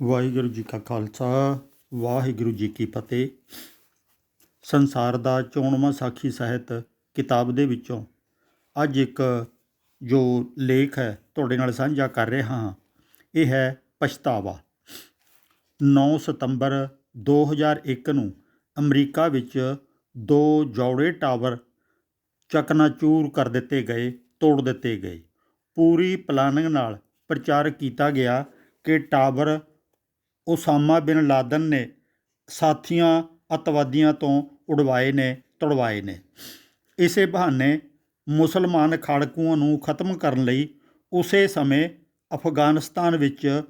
ਵਾਹਿਗੁਰੂ ਜੀ ਕਾ ਖਾਲਸਾ, ਵਾਹਿਗੁਰੂ ਜੀ ਕੀ ਫਤਿਹ। ਸੰਸਾਰ ਦਾ ਚੋਣਵਾਂ ਸਾਖੀ ਸਾਹਿਤ ਕਿਤਾਬ ਦੇ ਵਿੱਚੋਂ ਅੱਜ ਇੱਕ ਜੋ ਲੇਖ ਹੈ ਤੁਹਾਡੇ ਨਾਲ ਸਾਂਝਾ ਕਰ ਰਿਹਾ ਹਾਂ, ਇਹ ਹੈ ਪਛਤਾਵਾ। 9 ਸਤੰਬਰ 2001 ਨੂੰ ਅਮਰੀਕਾ ਵਿੱਚ ਦੋ ਜੌੜੇ ਟਾਵਰ ਚਕਨਾਚੂਰ ਕਰ ਦਿੱਤੇ ਗਏ, ਤੋੜ ਦਿੱਤੇ ਗਏ। ਪੂਰੀ ਪਲਾਨਿੰਗ ਨਾਲ ਪ੍ਰਚਾਰ ਕੀਤਾ ਗਿਆ ਕਿ ਟਾਵਰ ਉਸਾਮਾ ਬਿਨ ਲਾਦਨ ਨੇ ਸਾਥੀਆਂ ਅਤਵਾਦੀਆਂ ਤੋਂ ਉਡਵਾਏ ਨੇ, ਤੜਵਾਏ ਨੇ। ਇਸੇ ਬਹਾਨੇ ਮੁਸਲਮਾਨ ਖਾੜਕੂਆਂ ਨੂੰ ਖਤਮ ਕਰਨ ਲਈ ਉਸੇ ਸਮੇਂ ਅਫਗਾਨਿਸਤਾਨ ਵਿੱਚ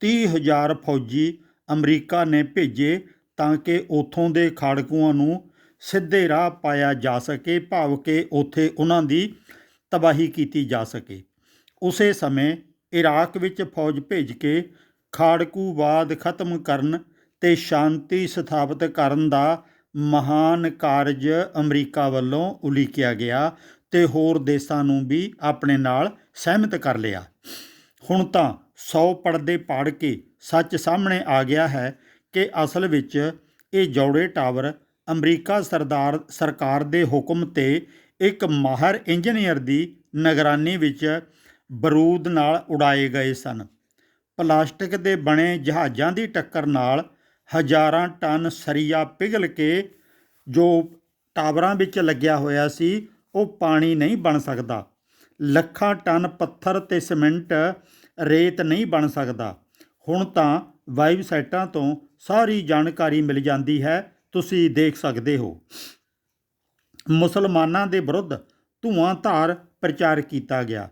30000 ਫੌਜੀ ਅਮਰੀਕਾ ਨੇ ਭੇਜੇ ਤਾਂ ਕਿ ਉਥੋਂ ਦੇ ਖਾੜਕੂਆਂ ਨੂੰ ਸਿੱਧੇ ਰਾਹ ਪਾਇਆ ਜਾ ਸਕੇ, ਭਾਵ ਕਿ ਉੱਥੇ ਉਹਨਾਂ ਦੀ ਤਬਾਹੀ ਕੀਤੀ ਜਾ ਸਕੇ। ਉਸੇ ਸਮੇਂ ਇਰਾਕ ਵਿੱਚ ਫੌਜ ਭੇਜ ਕੇ ਖਾੜਕੂਵਾਦ ਖਤਮ ਕਰਨ ਤੇ ਸ਼ਾਂਤੀ ਸਥਾਪਿਤ ਕਰਨ ਦਾ ਮਹਾਨ ਕਾਰਜ ਅਮਰੀਕਾ ਵੱਲੋਂ ਉਲੀਕਿਆ ਗਿਆ ਤੇ ਹੋਰ ਦੇਸ਼ਾਂ ਨੂੰ ਵੀ ਆਪਣੇ ਨਾਲ ਸਹਿਮਤ ਕਰ ਲਿਆ। ਹੁਣ ਤਾਂ 100 ਪਰਦੇ ਪਾੜ ਕੇ ਸੱਚ ਸਾਹਮਣੇ ਆ ਗਿਆ ਹੈ ਕਿ ਅਸਲ ਵਿੱਚ ਇਹ ਜੌੜੇ ਟਾਵਰ ਅਮਰੀਕਾ ਸਰਦਾਰ ਸਰਕਾਰ ਦੇ ਹੁਕਮ ਤੇ ਇੱਕ ਮਾਹਰ ਇੰਜੀਨੀਅਰ ਦੀ ਨਿਗਰਾਨੀ ਵਿੱਚ ਬਰੂਦ ਨਾਲ ਉਡਾਏ ਗਏ ਸਨ। ਪਲਾਸਟਿਕ ਦੇ ਬਣੇ ਜਹਾਜ਼ਾਂ ਦੀ ਟੱਕਰ ਨਾਲ ਹਜ਼ਾਰਾਂ ਟਨ ਸਰੀਆ ਪਿਘਲ ਕੇ ਜੋ ਟਾਵਰਾਂ ਵਿੱਚ ਲੱਗਿਆ ਹੋਇਆ ਸੀ, ਉਹ ਪਾਣੀ ਨਹੀਂ ਬਣ ਸਕਦਾ। ਲੱਖਾਂ ਟਨ ਪੱਥਰ ਤੇ ਸੀਮੈਂਟ ਰੇਤ ਨਹੀਂ ਬਣ ਸਕਦਾ। ਹੁਣ ਤਾਂ ਵੈਬਸਾਈਟਾਂ ਤੋਂ ਸਾਰੀ ਜਾਣਕਾਰੀ ਮਿਲ ਜਾਂਦੀ ਹੈ, ਤੁਸੀਂ ਦੇਖ ਸਕਦੇ ਹੋ। ਮੁਸਲਮਾਨਾਂ ਦੇ ਵਿਰੁੱਧ ਧੂਆਂਧਾਰ ਪ੍ਰਚਾਰ ਕੀਤਾ ਗਿਆ।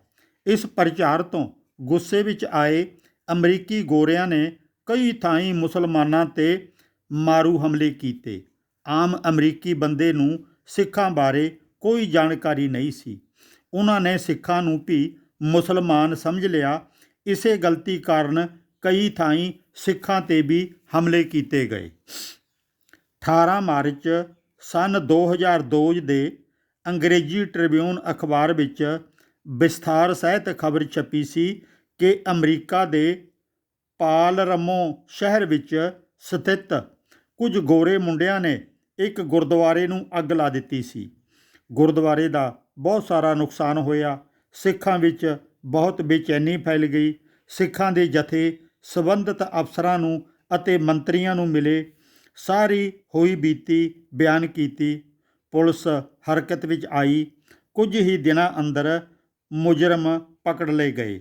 ਇਸ ਪ੍ਰਚਾਰ ਤੋਂ ਗੁੱਸੇ ਵਿੱਚ ਆਏ ਅਮਰੀਕੀ ਗੋਰਿਆਂ ਨੇ ਕਈ ਥਾਈਂ ਮੁਸਲਮਾਨਾਂ ਤੇ ਮਾਰੂ ਹਮਲੇ ਕੀਤੇ। ਆਮ ਅਮਰੀਕੀ ਬੰਦੇ ਨੂੰ ਸਿੱਖਾਂ ਬਾਰੇ ਕੋਈ ਜਾਣਕਾਰੀ ਨਹੀਂ ਸੀ। ਉਹਨਾਂ ਨੇ ਸਿੱਖਾਂ ਨੂੰ ਵੀ ਮੁਸਲਮਾਨ ਸਮਝ ਲਿਆ। ਇਸੇ ਗਲਤੀ ਕਾਰਨ ਕਈ ਥਾਈਂ ਸਿੱਖਾਂ ਤੇ ਵੀ ਹਮਲੇ ਕੀਤੇ ਗਏ। 18 ਮਾਰਚ ਸਨ 2002 ਦੇ ਅੰਗਰੇਜ਼ੀ ਟ੍ਰਿਬਿਊਨ ਅਖਬਾਰ ਵਿੱਚ ਵਿਸਥਾਰ ਸਹਿਤ ਖਬਰ ਛਪੀ ਸੀ ਕਿ ਅਮਰੀਕਾ ਦੇ ਪਾਲਰਮੋ ਸ਼ਹਿਰ ਵਿੱਚ ਸਥਿਤ ਕੁਝ ਗੋਰੇ ਮੁੰਡਿਆਂ ਨੇ ਇੱਕ ਗੁਰਦੁਆਰੇ ਨੂੰ ਅੱਗ ਲਾ ਦਿੱਤੀ ਸੀ। ਗੁਰਦੁਆਰੇ ਦਾ ਬਹੁਤ ਸਾਰਾ ਨੁਕਸਾਨ ਹੋਇਆ। ਸਿੱਖਾਂ ਵਿੱਚ ਬਹੁਤ ਬੇਚੈਨੀ ਫੈਲ ਗਈ। ਸਿੱਖਾਂ ਦੇ ਜਥੇ ਸਬੰਧਤ ਅਫਸਰਾਂ ਨੂੰ ਅਤੇ ਮੰਤਰੀਆਂ ਨੂੰ ਮਿਲੇ। ਸਾਰੀ ਹੋਈ ਬੀਤੀ ਬਿਆਨ ਕੀਤੀ। ਪੁਲਿਸ ਹਰਕਤ ਵਿੱਚ ਆਈ। ਕੁਝ ਹੀ ਦਿਨਾਂ ਅੰਦਰ ਮੁਜਰਮ ਪਕੜ ਲਏ ਗਏ।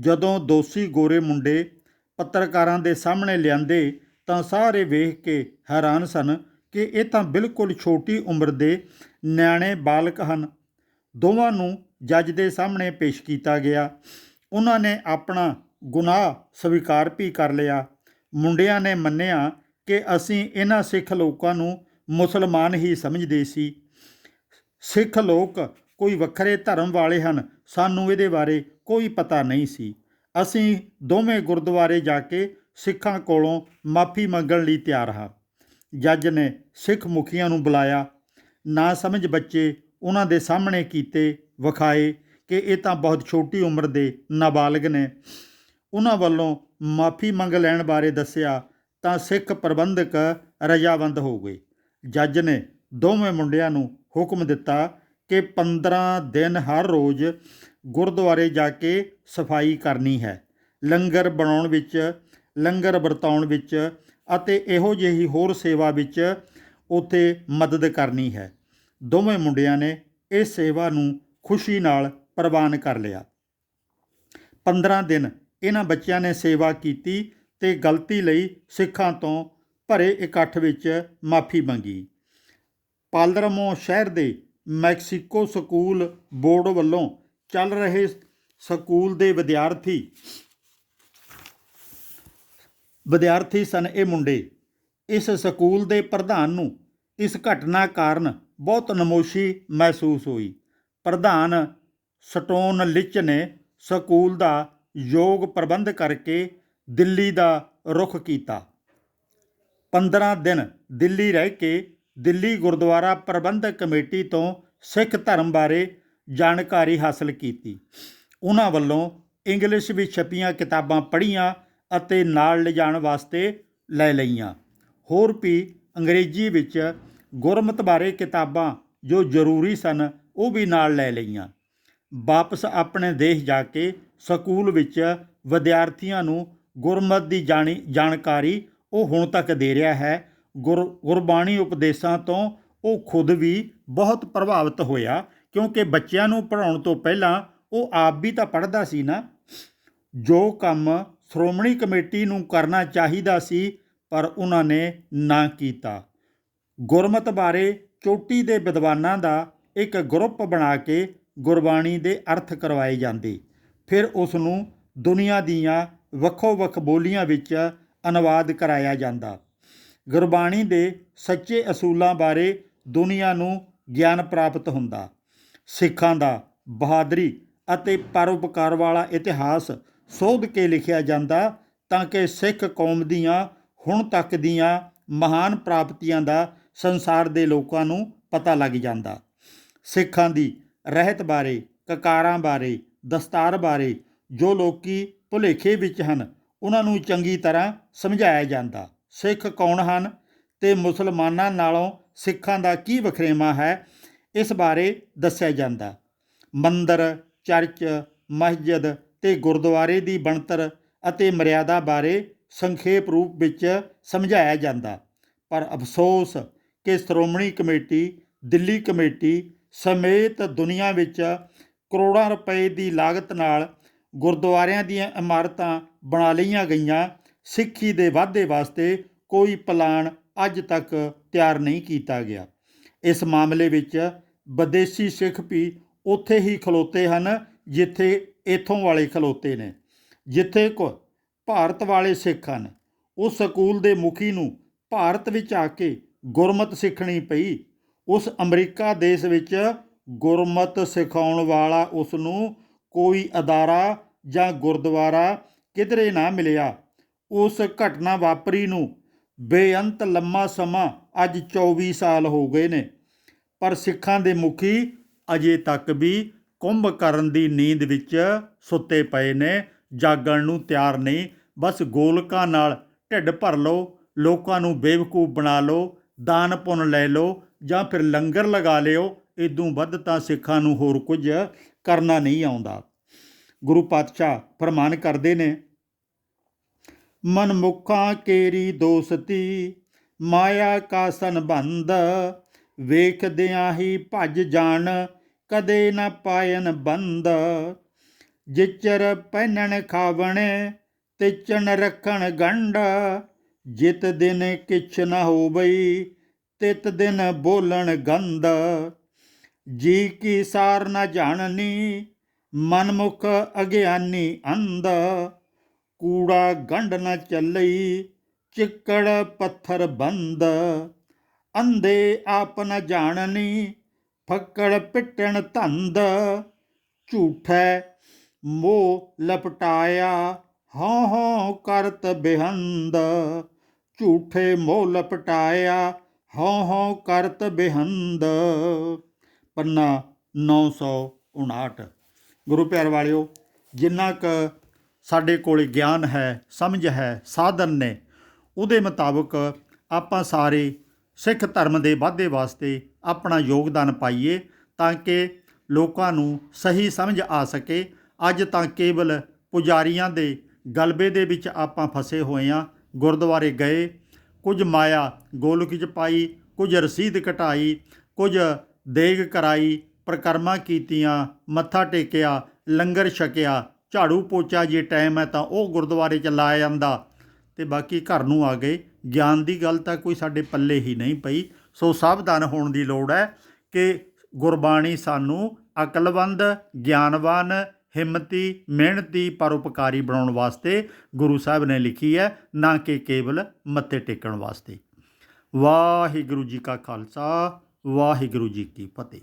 ਜਦੋਂ ਦੋਸ਼ੀ ਗੋਰੇ ਮੁੰਡੇ ਪੱਤਰਕਾਰਾਂ ਦੇ ਸਾਹਮਣੇ ਲਿਆਂਦੇ ਤਾਂ ਸਾਰੇ ਵੇਖ ਕੇ ਹੈਰਾਨ ਸਨ ਕਿ ਇਹ ਤਾਂ ਬਿਲਕੁਲ ਛੋਟੀ ਉਮਰ ਦੇ ਨਿਆਣੇ ਬਾਲਕ ਹਨ। ਦੋਵਾਂ ਨੂੰ ਜੱਜ ਦੇ ਸਾਹਮਣੇ ਪੇਸ਼ ਕੀਤਾ ਗਿਆ। ਉਹਨਾਂ ਨੇ ਆਪਣਾ ਗੁਨਾਹ ਸਵੀਕਾਰ ਵੀ ਕਰ ਲਿਆ। ਮੁੰਡਿਆਂ ਨੇ ਮੰਨਿਆ ਕਿ ਅਸੀਂ ਇਹਨਾਂ ਸਿੱਖ ਲੋਕਾਂ ਨੂੰ ਮੁਸਲਮਾਨ ਹੀ ਸਮਝਦੇ ਸੀ। ਸਿੱਖ ਲੋਕ ਕੋਈ ਵੱਖਰੇ ਧਰਮ ਵਾਲੇ ਹਨ। ਸਾਨੂੰ ਇਹਦੇ ਬਾਰੇ ਕੋਈ ਪਤਾ ਨਹੀਂ ਸੀ। ਅਸੀਂ ਦੋਵੇਂ ਗੁਰਦੁਆਰੇ ਜਾ ਕੇ ਸਿੱਖਾਂ ਕੋਲੋਂ ਮਾਫੀ ਮੰਗਣ ਲਈ ਤਿਆਰ ਹਾਂ। ਜੱਜ ਨੇ ਸਿੱਖ ਮੁਖੀਆਂ ਨੂੰ ਬੁਲਾਇਆ। ਨਾ ਸਮਝ ਬੱਚੇ ਉਹਨਾਂ ਦੇ ਸਾਹਮਣੇ ਕੀਤੇ ਵਿਖਾਏ ਕਿ ਇਹ ਤਾਂ ਬਹੁਤ ਛੋਟੀ ਉਮਰ ਦੇ ਨਾਬਾਲਗ ਨੇ। ਉਹਨਾਂ ਵੱਲੋਂ ਮਾਫੀ ਮੰਗ ਲੈਣ ਬਾਰੇ ਦੱਸਿਆ ਤਾਂ ਸਿੱਖ ਪ੍ਰਬੰਧਕ ਰਜਾਵੰਦ ਹੋ ਗਏ। ਜੱਜ ਨੇ ਦੋਵੇਂ ਮੁੰਡਿਆਂ ਨੂੰ ਹੁਕਮ ਦਿੱਤਾ ਕਿ 15 ਦਿਨ ਹਰ ਰੋਜ਼ ਗੁਰਦੁਆਰੇ ਜਾ ਕੇ ਸਫ਼ਾਈ ਕਰਨੀ ਹੈ। ਲੰਗਰ ਬਣਾਉਣ ਵਿੱਚ, ਲੰਗਰ ਵਰਤਾਉਣ ਵਿੱਚ ਅਤੇ ਇਹੋ ਜਿਹੀ ਹੋਰ ਸੇਵਾ ਵਿੱਚ ਉਥੇ ਮਦਦ ਕਰਨੀ ਹੈ। ਦੋਵੇਂ ਮੁੰਡਿਆਂ ਨੇ ਇਸ ਸੇਵਾ ਨੂੰ ਖੁਸ਼ੀ ਨਾਲ ਪ੍ਰਵਾਨ ਕਰ ਲਿਆ। 15 ਦਿਨ ਇਹਨਾਂ ਬੱਚਿਆਂ ਨੇ ਸੇਵਾ ਕੀਤੀ ਤੇ ਗਲਤੀ ਲਈ ਸਿੱਖਾਂ ਤੋਂ ਭਰੇ ਇਕੱਠ ਵਿੱਚ ਮਾਫੀ ਮੰਗੀ। ਪਾਲਰਮੋ ਸ਼ਹਿਰ ਦੇ ਮੈਕਸੀਕੋ ਸਕੂਲ ਬੋਰਡ ਵੱਲੋਂ ਚੱਲ ਰਹੇ ਸਕੂਲ ਦੇ ਵਿਦਿਆਰਥੀ। ਵਿਦਿਆਰਥੀ ਸਨ ਇਹ ਮੁੰਡੇ। ਇਸ ਸਕੂਲ ਦੇ ਪ੍ਰਧਾਨ ਨੂੰ ਇਸ ਘਟਨਾ ਕਾਰਨ ਬਹੁਤ ਨਮੋਸ਼ੀ ਮਹਿਸੂਸ ਹੋਈ। ਪ੍ਰਧਾਨ ਸਟੋਨ ਲਿਚ ਨੇ ਸਕੂਲ ਦਾ ਯੋਗ ਪ੍ਰਬੰਧ ਕਰਕੇ ਦਿੱਲੀ ਦਾ ਰੁਖ ਕੀਤਾ। 15 ਦਿਨ ਦਿੱਲੀ ਰਹਿ ਕੇ ਦਿੱਲੀ ਗੁਰਦੁਆਰਾ ਪ੍ਰਬੰਧਕ ਕਮੇਟੀ ਤੋਂ ਸਿੱਖ ਧਰਮ ਬਾਰੇ ਜਾਣਕਾਰੀ ਹਾਸਲ ਕੀਤੀ। ਉਹਨਾਂ ਵੱਲੋਂ ਇੰਗਲਿਸ਼ ਵਿੱਚ ਛਪੀਆਂ ਕਿਤਾਬਾਂ ਪੜ੍ਹੀਆਂ ਅਤੇ ਨਾਲ ਲਿਜਾਣ ਵਾਸਤੇ ਲੈ ਲਈਆਂ। ਹੋਰ ਵੀ ਅੰਗਰੇਜ਼ੀ ਵਿੱਚ ਗੁਰਮਤ ਬਾਰੇ ਕਿਤਾਬਾਂ ਜੋ ਜ਼ਰੂਰੀ ਸਨ, ਉਹ ਵੀ ਨਾਲ ਲੈ ਲਈਆਂ। ਵਾਪਸ ਆਪਣੇ ਦੇਸ਼ ਜਾ ਕੇ ਸਕੂਲ ਵਿੱਚ ਵਿਦਿਆਰਥੀਆਂ ਨੂੰ ਗੁਰਮਤ ਦੀ ਜਾਣੀ, ਜਾਣਕਾਰੀ ਉਹ ਹੁਣ ਤੱਕ ਦੇ ਰਿਹਾ ਹੈ। ਗੁਰ, ਗੁਰਬਾਣੀ ਉਪਦੇਸ਼ਾਂ ਤੋਂ ਉਹ ਖੁਦ ਵੀ ਬਹੁਤ ਪ੍ਰਭਾਵਿਤ ਹੋਇਆ। ਕਿਉਂਕਿ ਬੱਚਿਆਂ ਨੂੰ ਪੜ੍ਹਾਉਣ ਤੋਂ ਪਹਿਲਾਂ ਉਹ ਆਪ ਵੀ ਤਾਂ ਪੜ੍ਹਦਾ ਸੀ ਨਾ। ਜੋ ਕੰਮ ਸ਼੍ਰੋਮਣੀ ਕਮੇਟੀ ਨੂੰ ਕਰਨਾ ਚਾਹੀਦਾ ਸੀ, ਪਰ ਉਹਨਾਂ ਨੇ ਨਾ ਕੀਤਾ। ਗੁਰਮਤ ਬਾਰੇ ਚੋਟੀ ਦੇ ਵਿਦਵਾਨਾਂ ਦਾ ਇੱਕ ਗਰੁੱਪ ਬਣਾ ਕੇ ਗੁਰਬਾਣੀ ਦੇ ਅਰਥ ਕਰਵਾਏ ਜਾਂਦੇ। ਫਿਰ ਉਸ ਨੂੰ ਦੁਨੀਆ ਦੀਆਂ ਵੱਖੋ ਵੱਖ ਬੋਲੀਆਂ ਵਿੱਚ ਅਨੁਵਾਦ ਕਰਾਇਆ ਜਾਂਦਾ। ਗੁਰਬਾਣੀ ਦੇ ਸੱਚੇ ਅਸੂਲਾਂ ਬਾਰੇ ਦੁਨੀਆ ਨੂੰ ਗਿਆਨ ਪ੍ਰਾਪਤ ਹੁੰਦਾ। ਸਿੱਖਾਂ ਦਾ ਬਹਾਦਰੀ ਅਤੇ ਪਰਉਪਕਾਰ ਵਾਲਾ ਇਤਿਹਾਸ ਸੋਧ ਕੇ ਲਿਖਿਆ ਜਾਂਦਾ ਤਾਂ ਕਿ ਸਿੱਖ ਕੌਮ ਦੀਆਂ ਹੁਣ ਤੱਕ ਦੀਆਂ ਮਹਾਨ ਪ੍ਰਾਪਤੀਆਂ ਦਾ ਸੰਸਾਰ ਦੇ ਲੋਕਾਂ ਨੂੰ ਪਤਾ ਲੱਗ ਜਾਂਦਾ। ਸਿੱਖਾਂ ਦੀ ਰਹਿਤ ਬਾਰੇ, ਕਕਾਰਾਂ ਬਾਰੇ, ਦਸਤਾਰ ਬਾਰੇ ਜੋ ਲੋਕੀ ਭੁਲੇਖੇ ਵਿੱਚ ਹਨ, ਉਹਨਾਂ ਨੂੰ ਚੰਗੀ ਤਰ੍ਹਾਂ ਸਮਝਾਇਆ ਜਾਂਦਾ। ਸਿੱਖ ਕੌਣ ਹਨ ਤੇ ਮੁਸਲਮਾਨਾਂ ਨਾਲੋਂ ਸਿੱਖਾਂ ਦਾ ਕੀ ਵਖਰੇਵਾਂ ਹੈ ਇਸ ਬਾਰੇ ਦੱਸਿਆ ਜਾਂਦਾ। ਮੰਦਰ, ਚਰਚ, ਮਸਜਿਦ ਤੇ ਗੁਰਦੁਆਰੇ ਦੀ ਬਣਤਰ ਅਤੇ ਮਰਿਆਦਾ ਬਾਰੇ ਸੰਖੇਪ ਰੂਪ ਵਿੱਚ ਸਮਝਾਇਆ ਜਾਂਦਾ। ਪਰ ਅਫਸੋਸ ਕਿ ਸ਼੍ਰੋਮਣੀ ਕਮੇਟੀ, ਦਿੱਲੀ ਕਮੇਟੀ ਸਮੇਤ ਦੁਨੀਆ ਵਿੱਚ ਕਰੋੜਾਂ ਰੁਪਏ ਦੀ ਲਾਗਤ ਨਾਲ ਗੁਰਦੁਆਰਿਆਂ ਦੀਆਂ ਇਮਾਰਤਾਂ ਬਣਾ ਲਈਆਂ ਗਈਆਂ, ਸਿੱਖੀ ਦੇ ਵਾਧੇ ਵਾਸਤੇ ਕੋਈ ਪਲਾਨ ਅੱਜ ਤੱਕ ਤਿਆਰ ਨਹੀਂ ਕੀਤਾ ਗਿਆ। ਇਸ ਮਾਮਲੇ ਵਿੱਚ ਵਿਦੇਸ਼ੀ ਸਿੱਖ ਵੀ ਉੱਥੇ ਹੀ ਖਲੋਤੇ ਹਨ, ਜਿੱਥੇ ਇਥੋਂ ਵਾਲੇ ਖਲੋਤੇ ਨੇ। ਜਿੱਥੇ ਕੋ ਭਾਰਤ ਵਾਲੇ ਸਿੱਖ ਹਨ, ਉਸ ਸਕੂਲ ਦੇ ਮੁਖੀ ਨੂੰ ਭਾਰਤ ਵਿੱਚ ਆ ਕੇ ਗੁਰਮਤ ਸਿੱਖਣੀ ਪਈ। ਉਸ ਅਮਰੀਕਾ ਦੇਸ਼ ਵਿੱਚ ਗੁਰਮਤ ਸਿਖਾਉਣ ਵਾਲਾ ਉਸ ਨੂੰ ਕੋਈ ਅਦਾਰਾ ਜਾਂ ਗੁਰਦੁਆਰਾ ਕਿਧਰੇ ਨਾ ਮਿਲਿਆ। ਉਸ ਘਟਨਾ ਵਾਪਰੀ ਨੂੰ ਬੇਅੰਤ ਲੰਮਾ ਸਮਾਂ ਅੱਜ 24 ਸਾਲ ਹੋ ਗਏ ਨੇ, ਪਰ ਸਿੱਖਾਂ ਦੇ ਮੁਖੀ ਅਜੇ ਤੱਕ ਵੀ ਕੁੰਭ ਕਰਨ ਦੀ ਨੀਂਦ ਵਿੱਚ ਸੁੱਤੇ ਪਏ ਨੇ, ਜਾਗਣ ਨੂੰ ਤਿਆਰ ਨਹੀਂ। ਬਸ ਗੋਲਕਾਂ ਨਾਲ ਢਿੱਡ ਭਰ ਲਓ, ਲੋਕਾਂ ਨੂੰ ਬੇਵਕੂਫ ਬਣਾ ਲਓ, ਦਾਨ ਪੁੰਨ ਲੈ ਲਓ, ਜਾਂ ਫਿਰ ਲੰਗਰ ਲਗਾ ਲਿਓ ਇਦੋਂ ਵੱਧ ਤਾਂ ਸਿੱਖਾਂ ਨੂੰ ਹੋਰ ਕੁਝ ਕਰਨਾ ਨਹੀਂ ਆਉਂਦਾ। ਗੁਰੂ ਪਾਤਸ਼ਾਹ ਫਰਮਾਨ ਕਰਦੇ ਨੇ ਮਨਮੁਖਾਂ ਕੇਰੀ ਦੋਸਤੀ, ਮਾਇਆ ਕਾ ਸੰਬੰਧ, ਵੇਖਦਿਆਂ ਹੀ ਭੱਜ ਜਾਣ, ਕਦੇ ਨਾ ਪਾਇਨ ਬੰਦ। ਜਿਚਰ ਪਹਿਨਣ ਖਾਵਣੇ ਤੇ ਰੱਖਣ ਗੰਢ, ਜਿਤ ਦਿਨ ਕਿਛ ਨਾ ਹੋਵਈ, ਤਿਤ ਦਿਨ ਬੋਲਣ ਗੰਦ ਜੀ ਕੀ ਸਾਰ ਨਾ ਜਾਣਨੀ, ਮਨਮੁਖ ਅਗਿਆਨੀ ਅੰਧ। ਕੂੜਾ ਗੰਢ ਨਾ ਚੱਲਈ, ਚਿੱਕੜ ਪੱਥਰ ਬੰਦ। ਅੰਧੇ ਆਪ ਨ ਜਾਣਨੀ, ਫੱਕੜ ਪਿੱਟਣ ਧੰਦ। ਝੂਠੈ ਮੋਹ ਲਪਟਾਇਆ ਹਉ ਹਉ ਕਰਤ ਬਿਹੰਦ। ਝੂਠੇ ਮੋਹ ਲਪਟਾਇਆ ਹਉ ਹਉ ਕਰਤ ਬਿਹੰਦ। ਪੰਨਾ 959 ਗੁਰੂ ਪਿਆਰ ਵਾਲਿਓ, ਜਿੰਨਾ ਕ ਸਾਡੇ ਕੋਲ ਗਿਆਨ ਹੈ, ਸਮਝ ਹੈ, ਸਾਧਨ ਨੇ। ਉਹਦੇ ਮੁਤਾਬਕ ਆਪਾਂ ਸਾਰੇ ਸਿੱਖ ਧਰਮ ਦੇ ਵਾਧੇ ਵਾਸਤੇ ਆਪਣਾ ਯੋਗਦਾਨ ਪਾਈਏ ਤਾਂ ਕਿ ਲੋਕਾਂ ਨੂੰ ਸਹੀ ਸਮਝ ਆ ਸਕੇ। ਅੱਜ ਤਾਂ ਕੇਵਲ ਪੁਜਾਰੀਆਂ ਦੇ ਗਲਬੇ ਦੇ ਵਿੱਚ ਆਪਾਂ ਫਸੇ ਹੋਏ ਆ। ਗੁਰਦੁਆਰੇ ਗਏ, ਕੁਝ ਮਾਇਆ ਗੋਲਕ ਚ ਪਾਈ, ਕੁਝ ਰਸੀਦ ਘਟਾਈ ਕੁਝ ਦੇਗ ਕਰਾਈ, ਪ੍ਰਕਰਮਾ ਕੀਤੀਆਂ, ਮੱਥਾ ਟੇਕਿਆ, ਲੰਗਰ ਛਕਿਆ ਝਾੜੂ ਪੋਚਾ ਜੇ ਟਾਈਮ ਹੈ ਤਾਂ ਉਹ ਗੁਰਦੁਆਰੇ ਚ ਲਾਇਆ ਜਾਂਦਾ ਤੇ ਬਾਕੀ ਘਰ ਨੂੰ ਆ ਗਏ। ਗਿਆਨ ਦੀ ਗੱਲ ਤਾਂ ਕੋਈ ਸਾਡੇ ਪੱਲੇ ਹੀ ਨਹੀਂ ਪਈ। ਸੋ ਸਾਵਧਾਨ ਹੋਣ ਦੀ ਲੋੜ ਹੈ ਕਿ ਗੁਰਬਾਣੀ ਸਾਨੂੰ ਅਕਲਵੰਦ, ਗਿਆਨਵਾਨ, ਹਿੰਮਤੀ, ਮਿਹਨਤੀ ਪਰਉਪਕਾਰੀ ਬਣਾਉਣ ਵਾਸਤੇ ਗੁਰੂ ਸਾਹਿਬ ਨੇ ਲਿਖੀ ਹੈ, ਨਾ ਕਿ ਕੇਵਲ ਮੱਥੇ ਟੇਕਣ ਵਾਸਤੇ। ਵਾਹਿਗੁਰੂ ਜੀ ਕਾ ਖਾਲਸਾ, ਵਾਹਿਗੁਰੂ ਜੀ ਕੀ ਫਤਿਹ।